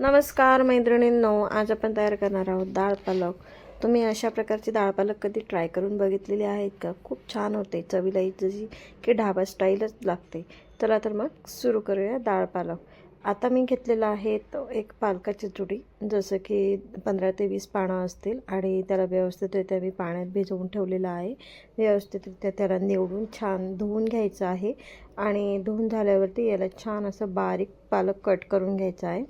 नमस्कार मैत्रिणींनो आज आपण तयार करणार आहोत डाळ पालक. तुम्ही अशा प्रकारची डाळ पालक कधी ट्राय करून बघितलेली आहेत का? खूप छान होते. चवीला जशी की ढाबा स्टाईलच लागते. चला तर मग सुरू करूया डाळ पालक. आता मी घेतलेला आहे तो एक पालकाची जुडी. जसं की पंधरा ते वीस पानं असतील आणि त्याला व्यवस्थितरित्या मी पाण्यात भिजवून ठेवलेलं आहे. व्यवस्थितरित्या त्याला निवडून छान धुवून घ्यायचं आहे. आणि धुवून झाल्यावरती याला छान असं बारीक पालक कट करून घ्यायचा आहे.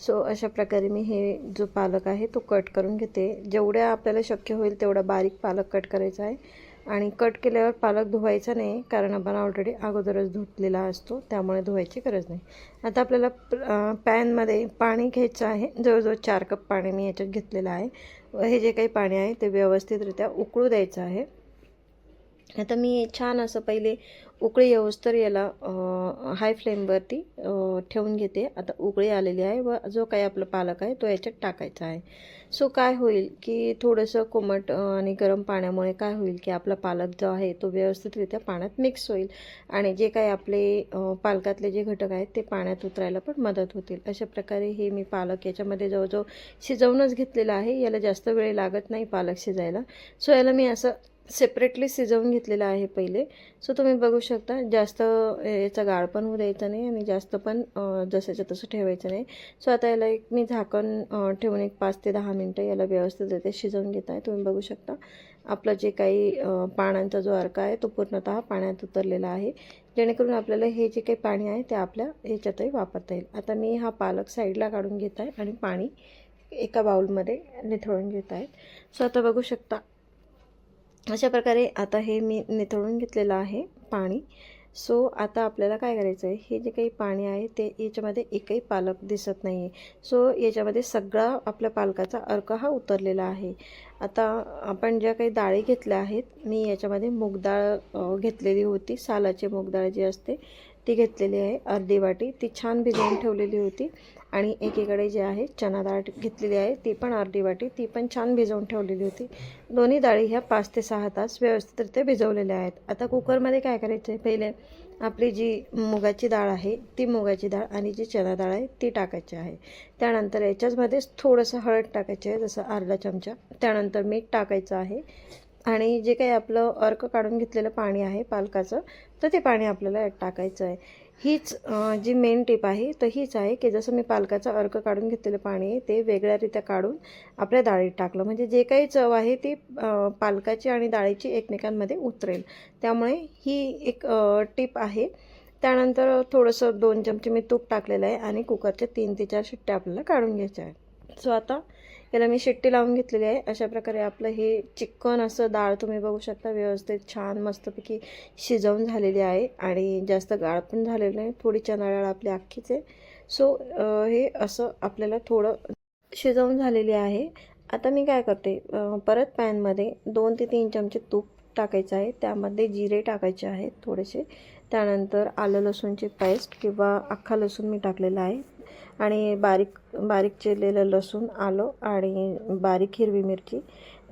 सो अशा प्रकारे मी हे जो पालक आहे तो कट करून घेते. जेवढ्या आपल्याला शक्य होईल तेवढा बारीक पालक कट करायचा आहे. आणि कट केल्यावर पालक धुवायचा नाही कारण आपण ऑलरेडी अगोदरच धुतलेला असतो त्यामुळे धुवायची गरज नाही. आता आपल्याला पॅनमध्ये पाणी घ्यायचं आहे. जवळजवळ चार कप पाणी मी याच्यात घेतलेलं आहे. व हे जे काही पाणी आहे ते व्यवस्थितरित्या उकळू द्यायचं आहे. आता मी छान असं पहिले उकळी येऊस तर याला हाय फ्लेमवरती ठेवून घेते. आता उकळी आलेली आहे व जो काही आपला पालक आहे तो याच्यात टाकायचा आहे. सो काय होईल की थोडंसं कोमट आणि गरम पाण्यामुळे काय होईल की आपला पालक जो आहे तो व्यवस्थितरित्या पाण्यात मिक्स होईल आणि जे काही आपले पालकातले जे घटक आहेत ते पाण्यात उतरायला पण मदत होतील. अशा प्रकारे हे मी पालक याच्यामध्ये जवळजवळ शिजवूनच घेतलेलं आहे. याला जास्त वेळ लागत नाही पालक शिजायला. सो याला मी असं सेपरेटली शिजवून घेतलेलं आहे पहिले. सो तुम्ही बघू शकता जास्त याचा गाळ पण होऊ द्यायचा नाही आणि जास्त पण जसंच्या तसं ठेवायचं नाही. सो आता याला एक मी झाकण ठेवून एक पाच ते दहा मिनटं याला व्यवस्थित येते शिजवून घेत आहे. तुम्ही बघू शकता आपलं जे काही अ, पाण्याचा जो अर्क आहे तो पूर्णतः पाण्यात उतरलेला आहे. जेणेकरून आपल्याला हे जे काही पाणी आहे ते आपल्या ह्याच्यातही वापरता येईल. आता मी हा पालक साईडला काढून घेत आहे आणि पाणी एका बाउलमध्ये निथळून घेत आहे. सो आता बघू शकता अशा प्रकारे आता हे मी निथळून घेतलेलं आहे पाणी. सो आता आपल्याला काय करायचं आहे हे जे काही पाणी आहे ते याच्यामध्ये एकही पालक दिसत नाही आहे सो याच्यामध्ये सगळा आपल्या पालकाचा अर्क हा उतरलेला आहे. आता आपण ज्या काही डाळी घेतल्या आहेत मी याच्यामध्ये मूगडाळ घेतलेली होती. सालाची मूगडाळ जी असते ती घेतलेली आहे अर्धी वाटी. ती छान भिजवून ठेवलेली होती. आणि एकीकडे जे आहे चना डाळ घेतलेली आहे ती पण अर्धी वाटी ती पण छान भिजवून ठेवलेली होती. दोन्ही डाळी ह्या पाच ते सहा तास व्यवस्थितरित्या भिजवलेल्या आहेत. आता कुकरमध्ये काय करायचं आहे? पहिले आपली जी मुगाची डाळ आहे ती मुगाची डाळ आणि जी चना डाळ आहे ती टाकायची आहे. त्यानंतर याच्याचमध्येच थोडंसं हळद टाकायची आहे जसं अर्धा चमचा. त्यानंतर मीठ टाकायचं आहे. आणि जे काही आपलं अर्क काढून घेतलेलं पाणी आहे पालकाचं तर ते पाणी आपल्याला यात टाकायचं आहे. हीच जी मेन टिप आहे तर हीच आहे की जसं मी पालकाचा अर्क काढून घेतलेलं पाणी आहे ते वेगळ्यारित्या काढून आपल्या डाळीत टाकलं. म्हणजे जे काही चव आहे ती पालकाची आणि डाळीची एकमेकांमध्ये उतरेल. त्यामुळे ही एक टिप आहे. त्यानंतर थोडंसं दोन चमचे मी तूप टाकलेलं आहे आणि कुकरच्या तीन ते चार शिट्ट्या आपल्याला काढून घ्यायच्या आहेत. सो आता याला मी शिट्टी लावून घेतलेली आहे. अशा प्रकारे आपलं हे चिकन असं डाळ तुम्ही बघू शकता व्यवस्थित छान मस्तपैकी शिजवून झालेली आहे आणि जास्त गाळ पण झालेलं नाही थोडी चणा डाळ आपली अख्खीच आहे. सो हे असं आपल्याला थोडं शिजवून झालेली आहे. आता मी काय करते परत पॅनमध्ये दोन ते तीन चमचे तूप टाकायचं आहे. त्यामध्ये जिरे टाकायचे आहेत थोडेसे. त्यानंतर आलं लसूणची पेस्ट किंवा अख्खा लसूण मी टाकलेला आहे. आणि बारीक बारीक चिरलेलं लसूण आलं आणि बारीक हिरवी मिरची.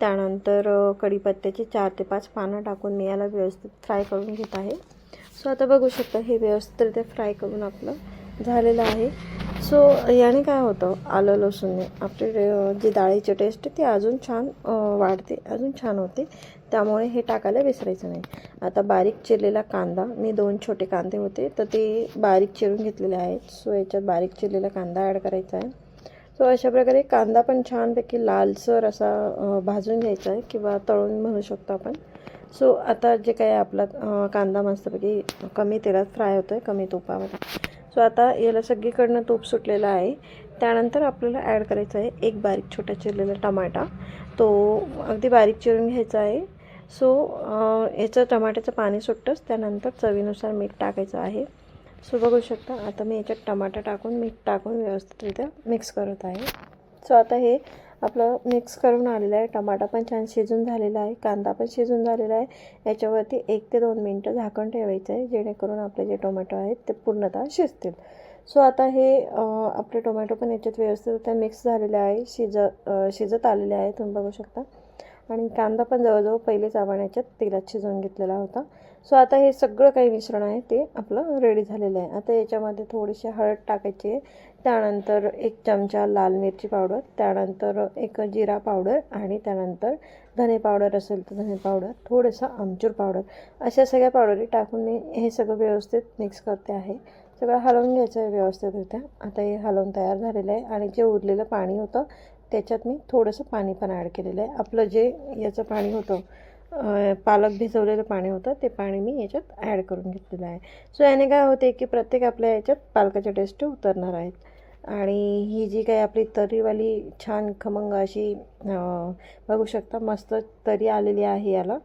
त्यानंतर अ, कढीपत्त्याची चार ते पाच पानं टाकून मी याला व्यवस्थित फ्राय करून घेत आहे. सो आता बघू शकता हे व्यवस्थितरित्या फ्राय करून आपलं झालेलं आहे. सो याने काय होतं आलं लसूणने आपली जी डाळीची टेस्ट ती अजून छान वाढते अजून छान होते. त्यामुळे हे टाकायला विसरायचं नाही. आता बारीक चिरलेला कांदा मी दोन छोटे कांदे होते तर ते बारीक चिरून घेतलेले आहेत. सो याच्यात बारीक चिरलेला कांदा ॲड करायचा आहे. सो अशा प्रकारे कांदा पण छानपैकी लालसर असा भाजून घ्यायचा आहे किंवा तळून म्हणू शकतो आपण. सो आता जे काही आपला कांदा मस्तपैकी कमी तेलात फ्राय होतो आहे कमी तुपामध्ये. सो आता याला सगळीकडनं तूप सुटलेलं आहे. त्यानंतर आपल्याला ॲड करायचं आहे एक बारीक छोटा चिरलेला टमाटा. तो अगदी बारीक चिरून घ्यायचा आहे. सो याचं टमाट्याचं पाणी सुटतंच त्यानंतर चवीनुसार मीठ टाकायचं आहे. सो बघू शकता आता मी याच्यात टमाटा टाकून मीठ टाकून व्यवस्थितरित्या मिक्स करत आहे. सो आता हे आपलं मिक्स करून आलेलं आहे. टमाटा पण छान शिजून झालेला आहे कांदा पण शिजून झालेला आहे. याच्यावरती एक ते दोन मिनटं झाकण ठेवायचं आहे जेणेकरून आपले जे टोमॅटो आहेत ते पूर्णतः शिजतील. सो आता हे आपले टोमॅटो पण याच्यात व्यवस्थितरित्या मिक्स झालेले आहे शिज शिजत आलेले आहे तुम्ही बघू शकता. आणि कांदा पण जवळजवळ पहिले आपण याच्यात तेलात शिजवून घेतलेला होता. सो आता हे सगळं काही मिश्रण आहे ते आपलं रेडी झालेलं आहे. आता याच्यामध्ये थोडीशी हळद टाकायची आहे. त्यानंतर एक चमचा लाल मिरची पावडर त्यानंतर एक जिरा पावडर आणि त्यानंतर धने पावडर असेल तर धने पावडर थोडंसं आमचूर पावडर. अशा सगळ्या पावडरी टाकून मी हे सगळं व्यवस्थित मिक्स करते आहे. सगळं हलवून घ्यायचं आहे व्यवस्थितरित्या. आता हे हलवून तयार झालेलं आहे आणि जे उरलेलं पाणी होतं त्याच्यात मी थोडंसं पाणी पण ॲड केलेलं आहे. आपलं जे याचं पाणी होतं पालक भिजवलेलं पाणी होतं ते पाणी मी याच्यात ॲड करून घेतलेलं आहे. सो याने काय होते की प्रत्येक आपल्या याच्यात पालकाच्या टेस्ट उतरणार आहेत. आणि ही जी काही आपली तरीवाली छान खमंग अशी बघू शकता मस्त तरी आलेली आहे याला.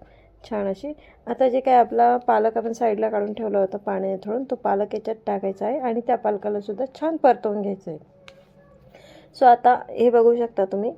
छान अशी. आता जे काय आपला पालक आपण साईडला काढून ठेवला होता थोडून तो पालक याच्यात टाकायचा आहे आणि त्या पालकालासुद्धा छान परतवून घ्यायचं आहे. सो आता हे बघू शकता तुम्ही.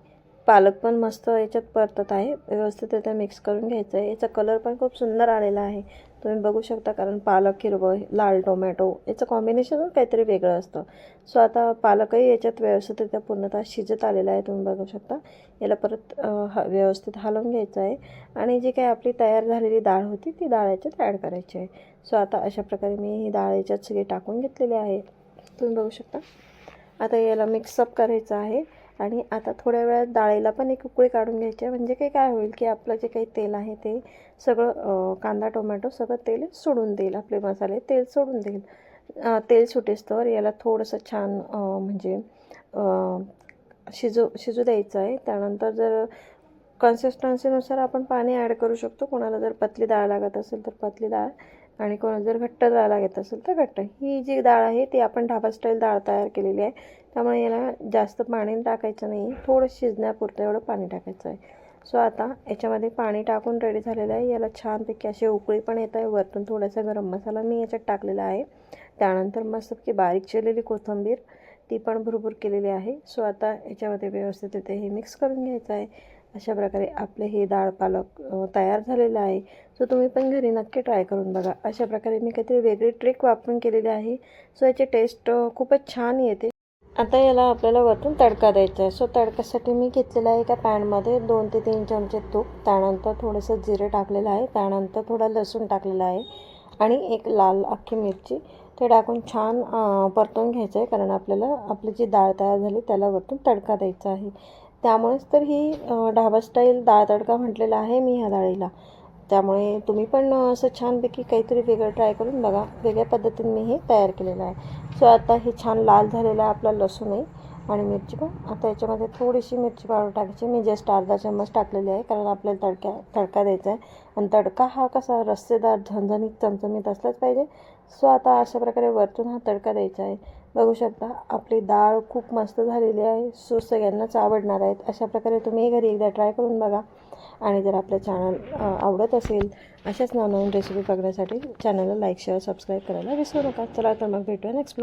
पालक पण मस्त याच्यात परतत आहे. व्यवस्थितरित्या मिक्स करून घ्यायचं आहे. याचा कलर पण खूप सुंदर आलेला आहे. तुम्ही बघू शकता कारण पालक हिरवं लाल टोमॅटो याचं कॉम्बिनेशन काहीतरी वेगळं असतं. सो आता पालकही याच्यात व्यवस्थितरित्या पूर्णतः शिजत आलेला आहे. तुम्ही बघू शकता. याला परत ह व्यवस्थित हलवून घ्यायचं आहे. आणि जी काही आपली तयार झालेली डाळ होती ती डाळ याच्यात ॲड करायची आहे. सो आता अशा प्रकारे मी ही डाळ याच्यात सगळी टाकून घेतलेली आहे. तुम्ही बघू शकता. आता याला मिक्सअप करायचं आहे. आणि आता थोड्या वेळात डाळीला पण एक उकळी काढून घ्यायची आहे. म्हणजे काही काय होईल की आपलं जे काही तेल आहे ते सगळं कांदा टोमॅटो सगळं तेल सोडून देईल. आपले मसाले तेल सोडून देईल. तेल तेल तर याला थोडंसं छान म्हणजे शिजू शिजू द्यायचं आहे. त्यानंतर जर कन्सिस्टन्सीनुसार आपण पाणी ॲड करू शकतो. कोणाला जर पतली डाळ लागत असेल तर पतली डाळ आणि कोणाला जर घट्ट डाळ लागत असेल तर घट्ट. ही जी डाळ आहे ती आपण ढाबा स्टाईल डाळ तयार केलेली आहे. त्यामुळे याला जास्त पाणी टाकायचं नाही. थोडं शिजण्यापुरतं एवढं पाणी टाकायचं आहे. सो आता याच्यामध्ये पाणी टाकून रेडी झालेलं आहे. याला छानपैकी अशी उकळी पण येत आहे. वरतून थोडासा गरम मसाला मी याच्यात टाकलेला आहे. त्यानंतर मस्तपैकी बारीक चिरलेली कोथिंबीर ती पण भरपूर केलेली आहे. सो आता याच्यामध्ये व्यवस्थित येते हे मिक्स करून घ्यायचं आहे. अशा प्रकारे आपले हे डाळ पालक तयार झालेलं आहे. सो तुम्ही पण घरी नक्की ट्राय करून बघा. अशा प्रकारे मी काहीतरी वेगळी ट्रिक वापरून केलेली आहे. सो याची टेस्ट खूपच छान येते. आता याला आपल्याला वरतून तडका द्यायचा आहे. सो तडक्यासाठी मी घेतलेला आहे एका पॅनमध्ये दोन ते तीन चमचे तूप त्यानंतर थोडंसं जिरे टाकलेलं आहे त्यानंतर थोडा लसूण टाकलेला आहे आणि एक लाल अख्खी मिरची. ते टाकून छान परतून घ्यायचं आहे कारण आपल्याला आपली जी डाळ तयार झाली त्याला वरतून तडका द्यायचा आहे. त्यामुळेच तर ही ढाबा स्टाईल डाळ तडका म्हटलेला आहे मी ह्या डाळीला. त्यामुळे तुम्ही पण असं छानपैकी काहीतरी वेगळं ट्राय करून बघा. वेगळ्या पद्धतीने मी हे तयार केलेलं आहे. सो आता हे छान लाल झालेलं आहे आपला आहे. आणि मिरची पण. आता याच्यामध्ये थोडीशी मिरची पावडर टाकायची. मी जस्ट अर्धा चम्मच टाकलेली आहे कारण आपल्याला तडक्या तडका द्यायचा आहे. आणि तडका हा कसा रस्सेदार झणझणीत चमचमीत असलाच पाहिजे. सो आता अशा प्रकारे वरतून हा तडका द्यायचा आहे. बघू शकता आपली डाळ खूप मस्त झालेली आहे. सो सगळ्यांनाच आवडणार आहेत. अशा प्रकारे तुम्ही घरी एकदा ट्राय करून बघा. आणि जर आपलं चॅनल आवडत असेल अशाच नवनवीन रेसिपी बघण्यासाठी चॅनलला लाईक शेअर सबस्क्राईब करायला विसरू नका. चला तर मग भेटूया नेक्स्ट ब्लॉग